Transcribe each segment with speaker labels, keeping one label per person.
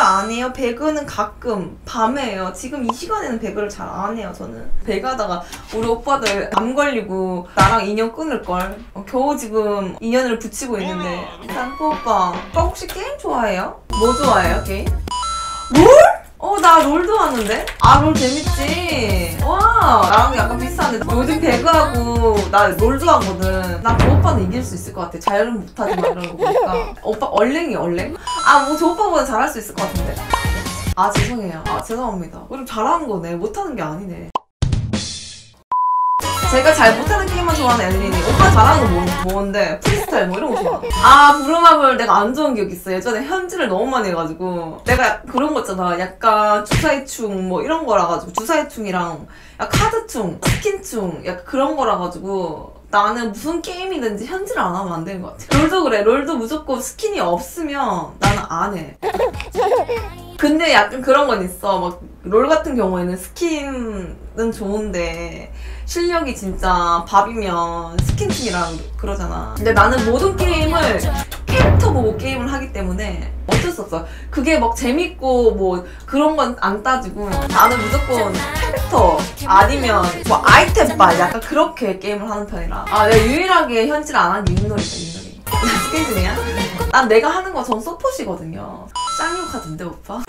Speaker 1: 안 해요. 배그는 가끔 밤에 해요. 지금 이 시간에는 배그를 잘 안 해요. 저는 배그 하다가 우리 오빠들 암 걸리고 나랑 인연 끊을 걸. 어, 겨우 지금 인연을 붙이고 있는데 쌍꺼 오빠 오빠 혹시 게임 좋아해요? 뭐 좋아해요 게임? 롤? 어, 나롤 좋아하는데? 아, 롤 재밌지? 와, 나랑 약간 비슷한데. 요즘 배그하고 나 롤 좋아하거든. 나저 오빠는 이길 수 있을 것 같아. 자연은 못하지만 이런 거 보니까. 오빠 얼랭이 얼랭? 아, 뭐 저 오빠보다 잘할 수 있을 것 같은데. 아, 죄송해요. 아, 죄송합니다. 우리 잘하는 거네. 못하는 게 아니네. 제가 잘 못하는 게임만 좋아하는 엘린이 오빠 잘하는 거 뭐, 뭔데? 프리스타일 뭐 이런 거 좋아하는 아 부루마블 내가 안 좋은 기억 있어 예전에 현질을 너무 많이 해가지고. 내가 그런 거 있잖아. 약간 주사위충 뭐 이런 거라 가지고 주사위충이랑 야, 카드충 스킨충 약간 그런 거라 가지고 나는 무슨 게임이든지 현질을 안 하면 안 되는 것 같아. 롤도 그래. 롤도 무조건 스킨이 없으면 나는 안해 근데 약간 그런 건 있어. 막 롤 같은 경우에는 스킨은 좋은데 실력이 진짜 밥이면 스킨팀이랑 그러잖아. 근데 나는 모든 게임을 캐릭터 보고 게임을 하기 때문에 어쩔 수 없어. 그게 막 재밌고 뭐 그런 건 안 따지고 나는 무조건 캐릭터 아니면 뭐 아이템빨 약간 그렇게 게임을 하는 편이라. 아 내가 유일하게 현질 안한게 윷놀이다 윷놀이. 스킨 중이야? 난 내가 하는 거 전 서폿이거든요. 쌍욕하던데 오빠?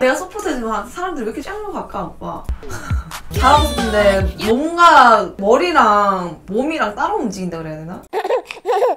Speaker 1: 내가 서포트 해주면 사람들이 왜 이렇게 쌍욕할까 오빠? 잘하고 싶은데 뭔가 머리랑 몸이랑 따로 움직인다 그래야 되나?